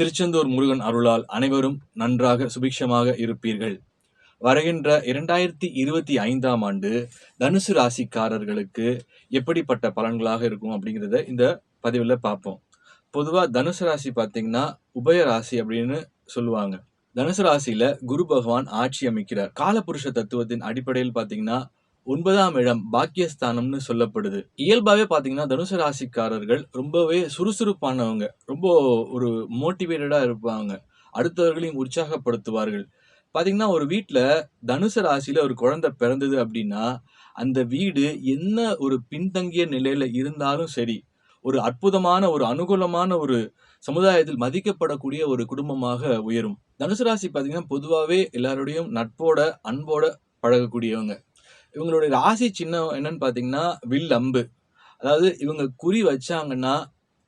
திருச்செந்தூர் முருகன் அருளால் அனைவரும் நன்றாக சுபிக்ஷமாக இருப்பீர்கள். வருகின்ற இரண்டாயிரத்தி இருபத்தி ஐந்தாம் ஆண்டு தனுசு ராசிக்காரர்களுக்கு எப்படிப்பட்ட பலன்களாக இருக்கும் அப்படிங்கிறத இந்த பதிவில் பார்ப்போம். பொதுவாக தனுசு ராசி பார்த்தீங்கன்னா உபய ராசி அப்படின்னு சொல்லுவாங்க. தனுசு ராசியில குரு பகவான் ஆட்சி அமைக்கிறார். காலபுருஷ தத்துவத்தின் அடிப்படையில் பார்த்தீங்கன்னா ஒன்பதாம் இடம் பாக்கியஸ்தானம்னு சொல்லப்படுது. இயல்பாவே பாத்தீங்கன்னா தனுசு ராசிக்காரர்கள் ரொம்பவே சுறுசுறுப்பானவங்க. ரொம்ப ஒரு மோட்டிவேட்டடா இருப்பாங்க. அடுத்தவர்களையும் உற்சாகப்படுத்துவார்கள். பாத்தீங்கன்னா ஒரு வீட்டில் தனுசு ராசியில ஒரு குழந்தை பிறந்தது அப்படின்னா அந்த வீடு என்ன ஒரு பின்தங்கிய நிலையில இருந்தாலும் சரி ஒரு அற்புதமான ஒரு அனுகூலமான ஒரு சமுதாயத்தில் மதிக்கப்படக்கூடிய ஒரு குடும்பமாக உயரும். தனுசு ராசி பார்த்தீங்கன்னா பொதுவாகவே எல்லாரோடையும் நட்போட அன்போட பழகக்கூடியவங்க. இவங்களுடைய ராசி சின்னம் என்னன்னு பார்த்தீங்கன்னா வில் அம்பு. அதாவது இவங்க குறி வச்சாங்கன்னா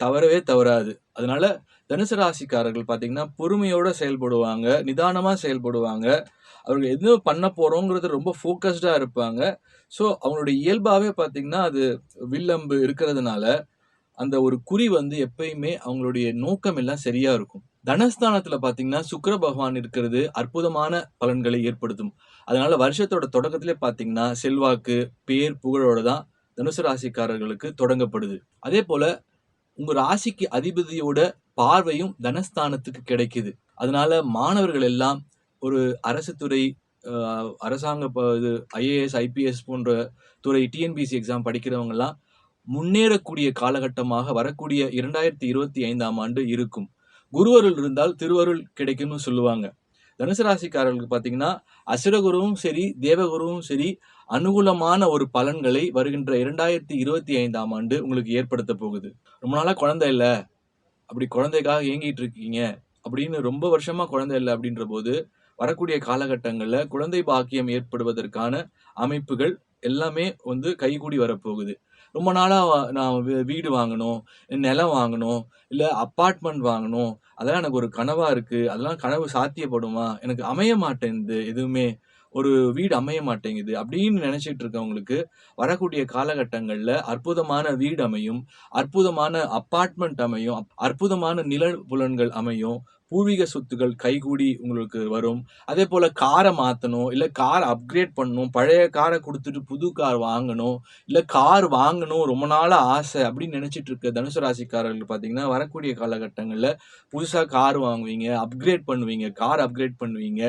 தவறவே தவறாது. அதனால தனுசு ராசிக்காரர்கள் பார்த்தீங்கன்னா பொறுமையோடு செயல்படுவாங்க நிதானமாக செயல்படுவாங்க. அவர்கள் எது பண்ண போகிறோங்கிறது ரொம்ப ஃபோக்கஸ்டாக இருப்பாங்க. ஸோ அவங்களுடைய இயல்பாகவே பார்த்தீங்கன்னா அது வில்லம்பு இருக்கிறதுனால அந்த ஒரு குறி வந்து எப்பயுமே அவங்களுடைய நோக்கம் எல்லாம் சரியா இருக்கும். தனஸ்தானத்துல பாத்தீங்கன்னா சுக்கர பகவான் இருக்கிறது அற்புதமான பலன்களை ஏற்படுத்தும். அதனால வருஷத்தோட தொடக்கத்திலே பாத்தீங்கன்னா செல்வாக்கு பேர் புகழோட தான் தனுசு ராசிக்காரர்களுக்கு தொடங்கப்படுது. அதே போல உங்க ராசிக்கு அதிபதியோட பார்வையும் தனஸ்தானத்துக்கு கிடைக்குது. அதனால மாணவர்கள் எல்லாம் ஒரு அரசு துறை அரசாங்க இது ஐஏஎஸ் ஐபிஎஸ் போன்ற துறை டிஎன்பிசி எக்ஸாம் படிக்கிறவங்கலாம் முன்னேறக்கூடிய காலகட்டமாக வரக்கூடிய இரண்டாயிரத்தி இருபத்தி ஐந்தாம் ஆண்டு இருக்கும். குருவருள் இருந்தால் திருவருள் கிடைக்கும்னு சொல்லுவாங்க. தனுசு ராசிக்காரர்களுக்கு பார்த்தீங்கன்னா அசுரகுருவும் சரி தேவகுருவும் சரி அனுகூலமான ஒரு பலன்களை வருகின்ற இரண்டாயிரத்தி இருபத்தி ஐந்தாம் ஆண்டு உங்களுக்கு ஏற்படுத்த போகுது. ரொம்ப நாளாக குழந்தை இல்லை. அப்படி குழந்தைக்காக ஏங்கிட்டு இருக்கீங்க. அப்படின்னு ரொம்ப வருஷமா குழந்தை இல்லை அப்படின்ற போது வரக்கூடிய காலகட்டங்களில் குழந்தை பாக்கியம் ஏற்படுவதற்கான அமைப்புகள் எல்லாமே வந்து கைகூடி வரப்போகுது. ரொம்ப நாளாக நான் வீடு வாங்கணும் நிலம் வாங்கணும் இல்லை அப்பார்ட்மெண்ட் வாங்கணும். அதெல்லாம் எனக்கு ஒரு கனவாக இருக்குது அதெல்லாம் கனவு சாத்தியப்படுமா? எனக்கு அமைய மாட்டேங்குது. எதுவுமே ஒரு வீடு அமைய மாட்டேங்குது. அப்படின்னு நினச்சிட்டு இருக்கவங்களுக்கு வரக்கூடிய காலகட்டங்களில் அற்புதமான வீடு அமையும். அற்புதமான அப்பார்ட்மெண்ட் அமையும். அப்- அற்புதமான நில புலன்கள் அமையும். பூர்வீக சொத்துக்கள் கைகூடி உங்களுக்கு வரும். அதே போல காரை மாற்றணும் இல்லை கார் அப்கிரேட் பண்ணணும் பழைய காரை கொடுத்துட்டு புது கார் வாங்கணும் இல்லை கார் வாங்கணும் ரொம்ப நாளாக ஆசை அப்படின்னு நினைச்சிட்டு இருக்க தனுசு ராசிக்காரர்கள் பார்த்தீங்கன்னா வரக்கூடிய காலகட்டங்களில் புதுசாக கார் வாங்குவீங்க அப்கிரேட் பண்ணுவீங்க கார் அப்கிரேட் பண்ணுவீங்க.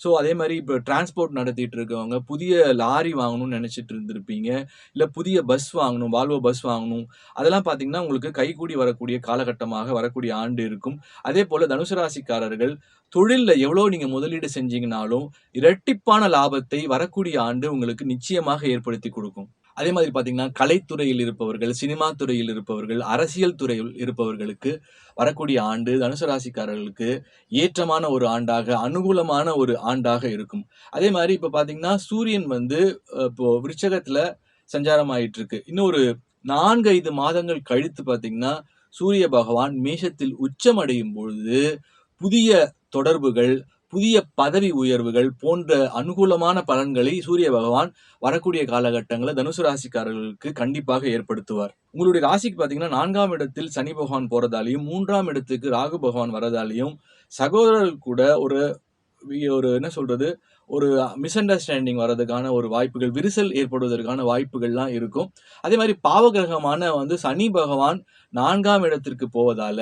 ஸோ அதே மாதிரி இப்போ டிரான்ஸ்போர்ட் நடத்திட்டு இருக்கவங்க புதிய லாரி வாங்கணும்னு நினச்சிட்டு இருந்திருப்பீங்க இல்லை புதிய பஸ் வாங்கணும் வால்வோ பஸ் வாங்கணும் அதெல்லாம் பார்த்தீங்கன்னா உங்களுக்கு கைகூடி வரக்கூடிய காலகட்டமாக வரக்கூடிய ஆண்டு இருக்கும். அதே போல தனுசு ராசிக்காரர்கள் தொழிலில் எவ்வளோ நீங்கள் முதலீடு செஞ்சீங்கனாலும் இரட்டிப்பான லாபத்தை வரக்கூடிய ஆண்டு உங்களுக்கு நிச்சயமாக ஏற்படுத்தி கொடுக்கும். அதே மாதிரி பார்த்தீங்கன்னா கலைத்துறையில் இருப்பவர்கள் சினிமா துறையில் இருப்பவர்கள் அரசியல் துறையில் இருப்பவர்களுக்கு வரக்கூடிய ஆண்டு தனுசு ராசிக்காரர்களுக்கு ஏற்றமான ஒரு ஆண்டாக அனுகூலமான ஒரு ஆண்டாக இருக்கும். அதே மாதிரி இப்போ பார்த்தீங்கன்னா சூரியன் வந்து இப்போ விருச்சகத்தில் சஞ்சாரம் ஆயிட்டு இருக்கு இன்னும் ஒரு நான்கு ஐந்து மாதங்கள் கழித்து பார்த்தீங்கன்னா சூரிய பகவான் மேஷத்தில் உச்சமடையும் பொழுது புதிய தொடர்புகள் புதிய பதவி உயர்வுகள் போன்ற அனுகூலமான பலன்களை சூரிய பகவான் வரக்கூடிய காலகட்டங்களில் தனுசு ராசிக்காரர்களுக்கு கண்டிப்பாக ஏற்படுத்துவார். உங்களுடைய ராசிக்கு பார்த்தீங்கன்னா நான்காம் இடத்தில் சனி பகவான் போறதாலையும் மூன்றாம் இடத்துக்கு ராகு பகவான் வரதாலையும் சகோதரர்கள் கூட ஒரு ஒரு என்ன சொல்றது ஒரு மிஸ் அண்டர்ஸ்டாண்டிங் வர்றதுக்கான ஒரு வாய்ப்புகள் விரிசல் ஏற்படுவதற்கான வாய்ப்புகள்லாம் இருக்கும். அதே மாதிரி பாவகிரகமான வந்து சனி பகவான் நான்காம் இடத்திற்கு போவதால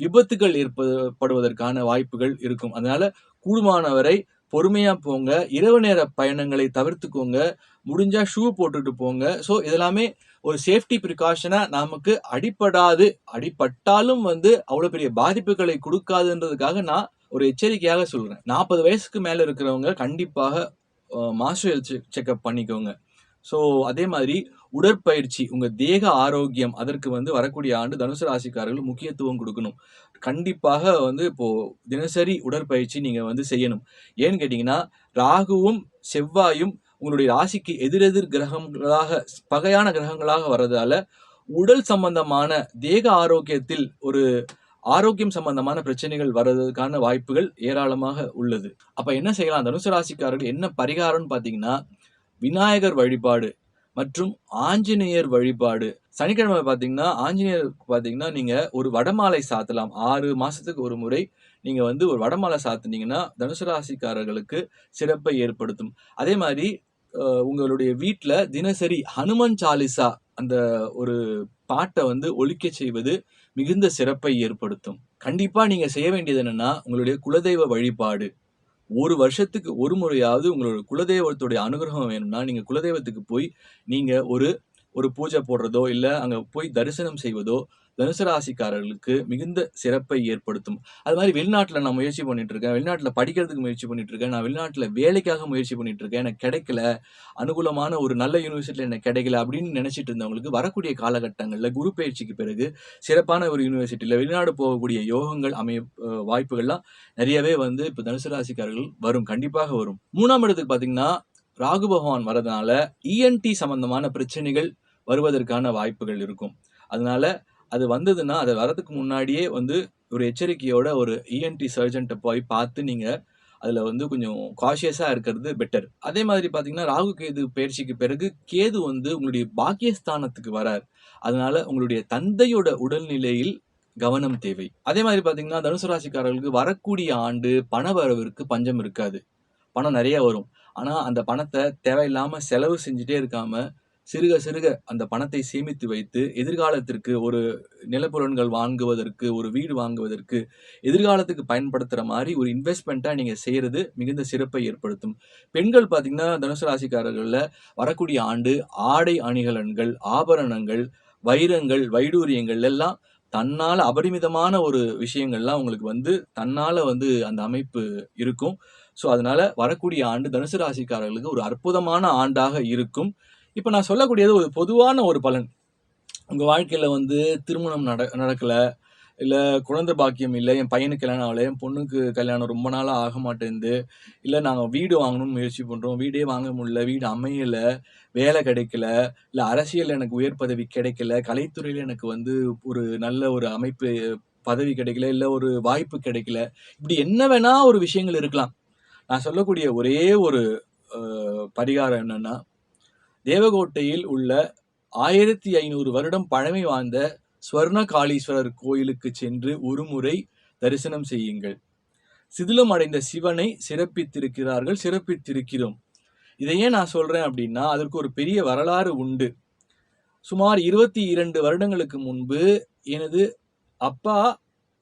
விபத்துகள் ஏற்படுவதற்கான வாய்ப்புகள் இருக்கும். அதனால கூடுமானவரை பொறுமையா போங்க. இரவு நேர பயணங்களை தவிர்த்துக்கோங்க. முடிஞ்சா ஷூ போட்டுட்டு போங்க. ஸோ இதெல்லாமே ஒரு சேஃப்டி ப்ரிகாஷனா நமக்கு அடிப்படாது அடிப்பட்டாலும் வந்து அவ்வளவு பெரிய பாதிப்புகளை கொடுக்காதுன்றதுக்காக நான் ஒரு எச்சரிக்கையாக சொல்றேன். நாற்பது வயசுக்கு மேல இருக்கிறவங்க கண்டிப்பாக மாஸ்டர் செக்அப் பண்ணிக்கோங்க. ஸோ அதே மாதிரி உடற்பயிற்சி உங்க தேக ஆரோக்கியம் அதற்கு வந்து வரக்கூடிய ஆண்டு தனுசு ராசிக்காரர்கள் முக்கியத்துவம் கொடுக்கணும். கண்டிப்பாக வந்து இப்போ தினசரி உடற்பயிற்சி நீங்க வந்து செய்யணும். ஏன்னு கேட்டீங்கன்னா ராகுவும் செவ்வாயும் உங்களுடைய ராசிக்கு எதிரெதிர் கிரகங்களாக பகையான கிரகங்களாக வர்றதால உடல் சம்பந்தமான தேக ஆரோக்கியத்தில் ஒரு ஆரோக்கியம் சம்பந்தமான பிரச்சனைகள் வர்றதுக்கான வாய்ப்புகள் ஏராளமாக உள்ளது. அப்ப என்ன செய்யலாம்? தனுசு ராசிக்காரர்கள் என்ன பரிகாரம்னு பாத்தீங்கன்னா விநாயகர் வழிபாடு மற்றும் ஆஞ்சநேயர் வழிபாடு. சனிக்கிழமை பார்த்தீங்கன்னா ஆஞ்சநேயர் பார்த்தீங்கன்னா நீங்க ஒரு வடமாலை சாத்தலாம். ஆறு மாசத்துக்கு ஒரு முறை நீங்க வந்து ஒரு வடமாலை சாத்தினீங்கன்னா தனுசு ராசிக்காரர்களுக்கு சிறப்பை ஏற்படுத்தும். அதே மாதிரி உங்களுடைய வீட்டில் தினசரி ஹனுமன் சாலிசா அந்த ஒரு பாட்டை வந்து ஒழிக்க செய்வது மிகுந்த சிறப்பை ஏற்படுத்தும். கண்டிப்பாக நீங்கள் செய்ய வேண்டியது என்னென்னா உங்களுடைய குலதெய்வ வழிபாடு. ஒரு வருஷத்துக்கு ஒரு முறையாவது உங்களோட குலதெய்வத்துடைய அனுகிரகம் வேணும்னா நீங்க குலதெய்வத்துக்கு போய் நீங்க ஒரு ஒரு பூஜை போடுறதோ இல்லை அங்கே போய் தரிசனம் செய்வதோ தனுசு ராசிக்காரர்களுக்கு மிகுந்த சிறப்பை ஏற்படுத்தும். அது மாதிரி வெளிநாட்டில் நான் முயற்சி பண்ணிட்டு இருக்கேன் வெளிநாட்டில் படிக்கிறதுக்கு முயற்சி பண்ணிட்டு இருக்கேன் நான் வெளிநாட்டில் வேலைக்காக முயற்சி பண்ணிட்டு இருக்கேன் எனக்கு கிடைக்கல. அனுகூலமான ஒரு நல்ல யூனிவர்சிட்டியில் எனக்கு கிடைக்கல அப்படின்னு நினைச்சிட்டு இருந்தவங்களுக்கு வரக்கூடிய காலகட்டங்களில் குரு பயிற்சிக்கு பிறகு சிறப்பான ஒரு யூனிவர்சிட்டியில் வெளிநாடு போகக்கூடிய யோகங்கள் அமைய வாய்ப்புகள்லாம் நிறையவே வந்து இப்போ தனுசு ராசிக்காரர்கள் வரும். கண்டிப்பாக வரும். மூணாம் இடத்துக்கு பார்த்தீங்கன்னா ராகு பகவான் வரதுனால இஎன்டி சம்பந்தமான பிரச்சனைகள் வருவதற்கான வாய்ப்புகள் இருக்கும். அதனால அது வந்ததுன்னா அது வரதுக்கு முன்னாடியே வந்து ஒரு எச்சரிக்கையோட ஒரு இஎன்டி சர்ஜன்ட்டை போய் பார்த்து நீங்கள் அதில் வந்து கொஞ்சம் காஷியஸாக இருக்கிறது பெட்டர் அதே மாதிரி பார்த்தீங்கன்னா ராகு கேது பயிற்சிக்கு பிறகு கேது வந்து உங்களுடைய பாக்கியஸ்தானத்துக்கு வரார். அதனால உங்களுடைய தந்தையோட உடல்நிலையில் கவனம் தேவை. அதே மாதிரி பார்த்தீங்கன்னா தனுசு ராசிக்காரர்களுக்கு வரக்கூடிய ஆண்டு பண வரவிற்கு பஞ்சம் இருக்காது. பணம் நிறைய வரும். ஆனால் அந்த பணத்தை தேவையில்லாமல் செலவு செஞ்சுட்டே இருக்காமல் சிறுக சிறுக அந்த பணத்தை சேமித்து வைத்து எதிர்காலத்திற்கு ஒரு நிலப்புலன்கள் வாங்குவதற்கு ஒரு வீடு வாங்குவதற்கு எதிர்காலத்துக்கு பயன்படுத்துகிற மாதிரி ஒரு இன்வெஸ்ட்மெண்ட்டாக நீங்கள் செய்கிறது மிகுந்த சிறப்பை ஏற்படுத்தும். பெண்கள் பார்த்திங்கன்னா தனுசு ராசிக்காரர்களில் வரக்கூடிய ஆண்டு ஆடை அணிகலன்கள் ஆபரணங்கள் வைரங்கள் வைடூரியங்கள் எல்லாம் தன்னால் அபரிமிதமான ஒரு விஷயங்கள்லாம் உங்களுக்கு வந்து தன்னால் வந்து அந்த அமைப்பு இருக்கும். ஸோ அதனால் வரக்கூடிய ஆண்டு தனுசு ராசிக்காரர்களுக்கு ஒரு அற்புதமான ஆண்டாக இருக்கும். இப்போ நான் சொல்லக்கூடியது ஒரு பொதுவான ஒரு பலன். உங்கள் வாழ்க்கையில் வந்து திருமணம் நட நடக்கலை இல்லை குழந்தை பாக்கியம் இல்லை என் பையனுக்கு கல்யாணம் ஆகலை என் பொண்ணுக்கு கல்யாணம் ரொம்ப நாளாக ஆக மாட்டேங்குது இல்லை நாங்கள் வீடு வாங்கணும்னு முயற்சி பண்ணுறோம் வீடே வாங்க முடியல வீடு அமையலை வேலை கிடைக்கல இல்லை அரசியல் எனக்கு உயர் பதவி கிடைக்கல கலைத்துறையில் எனக்கு வந்து ஒரு நல்ல ஒரு அமைப்பு பதவி கிடைக்கல இல்லை ஒரு வாய்ப்பு கிடைக்கல இப்படி என்ன வேணால் ஒரு விஷயங்கள் இருக்கலாம். நான் சொல்லக்கூடிய ஒரே ஒரு பரிகாரம் என்னென்னா தேவகோட்டையில் உள்ள ஆயிரத்தி ஐநூறு வருடம் பழமை வாய்ந்த ஸ்வர்ணகாளீஸ்வரர் கோயிலுக்கு சென்று ஒருமுறை தரிசனம் செய்யுங்கள். சிதிலம் அடைந்த சிவனை சிறப்பித்திருக்கிறார்கள் சிறப்பித்திருக்கிறோம். இதை ஏன் நான் சொல்றேன் அப்படின்னா அதற்கு ஒரு பெரிய வரலாறு உண்டு. சுமார் இருபத்தி இரண்டு வருடங்களுக்கு முன்பு எனது அப்பா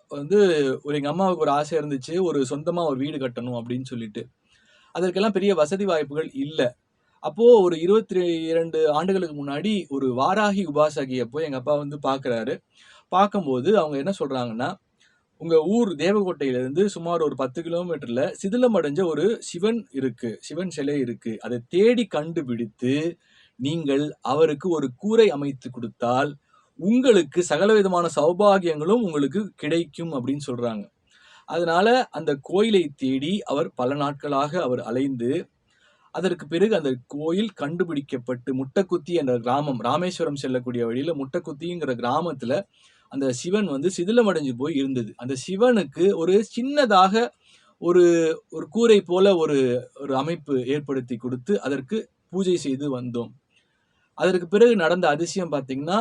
வந்து ஒரு எங்கள் அம்மாவுக்கு ஒரு ஆசை இருந்துச்சு ஒரு சொந்தமாக ஒரு வீடு கட்டணும் அப்படின்னு சொல்லிட்டு. அதற்கெல்லாம் பெரிய வசதி வாய்ப்புகள் இல்லை. அப்போ ஒரு இருபத்தி இரண்டு ஆண்டுகளுக்கு முன்னாடி ஒரு வாராகி உபாசகியை போய் எங்க அப்பா வந்து பார்க்குறாரு பார்க்கும்போது அவங்க என்ன சொல்றாங்கன்னா உங்க ஊர் தேவகோட்டையிலேருந்து சுமார் ஒரு பத்து கிலோமீட்டர்ல சிதிலமடைஞ்ச ஒரு சிவன் இருக்கு சிவன் சிலை இருக்கு. அதை தேடி கண்டுபிடித்து நீங்கள் அவருக்கு ஒரு கூரை அமைத்து கொடுத்தால் உங்களுக்கு சகலவிதமான சௌபாகியங்களும் உங்களுக்கு கிடைக்கும் அப்படின்னு சொல்றாங்க. அதனால அந்த கோயிலை தேடி அவர் பல நாட்களாக அவர் அலைந்து அதற்கு பிறகு அந்த கோயில் கண்டுபிடிக்கப்பட்டு முட்டக்குத்தி என்ற கிராமம் ராமேஸ்வரம் செல்லக்கூடிய வழியில் முட்டக்குத்திங்கிற கிராமத்தில் அந்த சிவன் வந்து சிதிலமடைஞ்சு போய் இருந்தது. அந்த சிவனுக்கு ஒரு சின்னதாக ஒரு ஒரு கூரை போல ஒரு ஒரு அமைப்பு ஏற்படுத்தி கொடுத்து அதற்கு பூஜை செய்து வந்தோம். அதற்கு பிறகு நடந்த அதிசயம் பார்த்தீங்கன்னா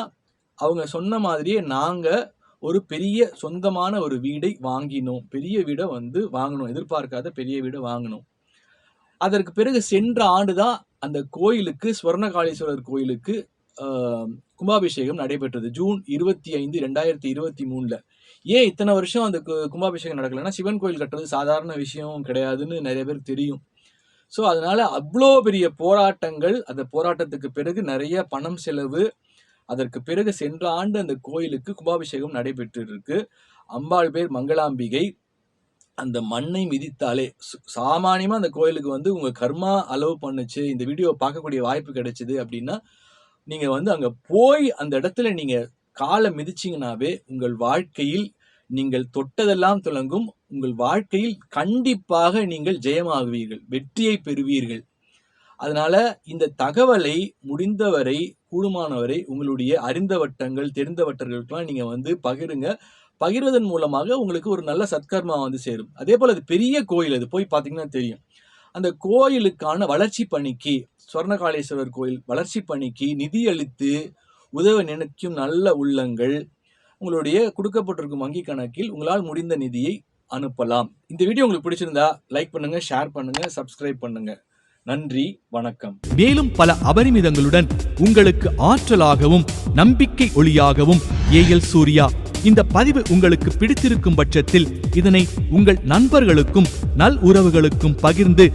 அவங்க சொன்ன மாதிரியே நாங்கள் ஒரு பெரிய சொந்தமான ஒரு வீடை வாங்கினோம். பெரிய வீடை வந்து வாங்கினோம். எதிர்பார்க்காத பெரிய வீடை வாங்கினோம். அதற்கு பிறகு சென்ற ஆண்டுதான் அந்த கோயிலுக்கு ஸ்வர்ணகாளீஸ்வரர் கோயிலுக்கு கும்பாபிஷேகம் நடைபெற்றது. ஜூன் இருபத்தி ஐந்து ரெண்டாயிரத்தி இருபத்தி மூணில். ஏன் இத்தனை வருஷம் அந்த கும்பாபிஷேகம் நடக்கலைன்னா சிவன் கோயில் கட்டுறது சாதாரண விஷயம் கிடையாதுன்னு நிறைய பேர் தெரியும். ஸோ அதனால அவ்வளோ பெரிய போராட்டங்கள் அந்த போராட்டத்துக்கு பிறகு நிறைய பணம் செலவு அதற்கு பிறகு சென்ற ஆண்டு அந்த கோயிலுக்கு கும்பாபிஷேகம் நடைபெற்று இருக்கு அம்பாள் பேர் மங்களாம்பிகை. அந்த மண்ணை மிதித்தாலே சு- அந்த கோயிலுக்கு வந்து உங்கள் கர்மா அலோவ் பண்ணுச்சு இந்த வீடியோவை பார்க்கக்கூடிய வாய்ப்பு கிடைச்சிது அப்படின்னா நீங்கள் வந்து அங்கே போய் அந்த இடத்துல நீங்கள் காலை மிதிச்சிங்கனாவே உங்கள் வாழ்க்கையில் நீங்கள் தொட்டதெல்லாம் துலங்கும். உங்கள் வாழ்க்கையில் கண்டிப்பாக நீங்கள் ஜெயமாகுவீர்கள் வெற்றியை பெறுவீர்கள். அதனால இந்த தகவலை முடிந்தவரை கூடுமானவரை உங்களுடைய அறிந்த வட்டங்கள் தெரிந்த வட்டங்களுக்கெல்லாம் நீங்கள் வந்து பகிருங்க. பகிர்வதன் மூலமாக உங்களுக்கு ஒரு நல்ல சத்கர்மா வந்து சேரும். அதே போல் அது பெரிய கோயில் அது போய் பார்த்தீங்கன்னா தெரியும். அந்த கோயிலுக்கான வளர்ச்சி பணிக்கு ஸ்வர்ணகாளேஸ்வரர் கோயில் வளர்ச்சி பணிக்கு நிதியளித்து உதவ நினைக்கும் நல்ல உள்ளங்கள் உங்களுடைய கொடுக்கப்பட்டிருக்கும் வங்கி கணக்கில் உங்களால் முடிந்த நிதியை அனுப்பலாம். இந்த வீடியோ உங்களுக்கு பிடிச்சிருந்தா லைக் பண்ணுங்க ஷேர் பண்ணுங்க சப்ஸ்கிரைப் பண்ணுங்க. நன்றி வணக்கம். மேலும் பல அபரிமிதங்களுடன் உங்களுக்கு ஆற்றலாகவும் நம்பிக்கை ஒளியாகவும் ஏஎல் சூர்யா இந்த பதிவு உங்களுக்கு பிடித்திருக்கும் பட்சத்தில் இதனை உங்கள் நண்பர்களுக்கும் நல் உறவுகளுக்கும் பகிர்ந்து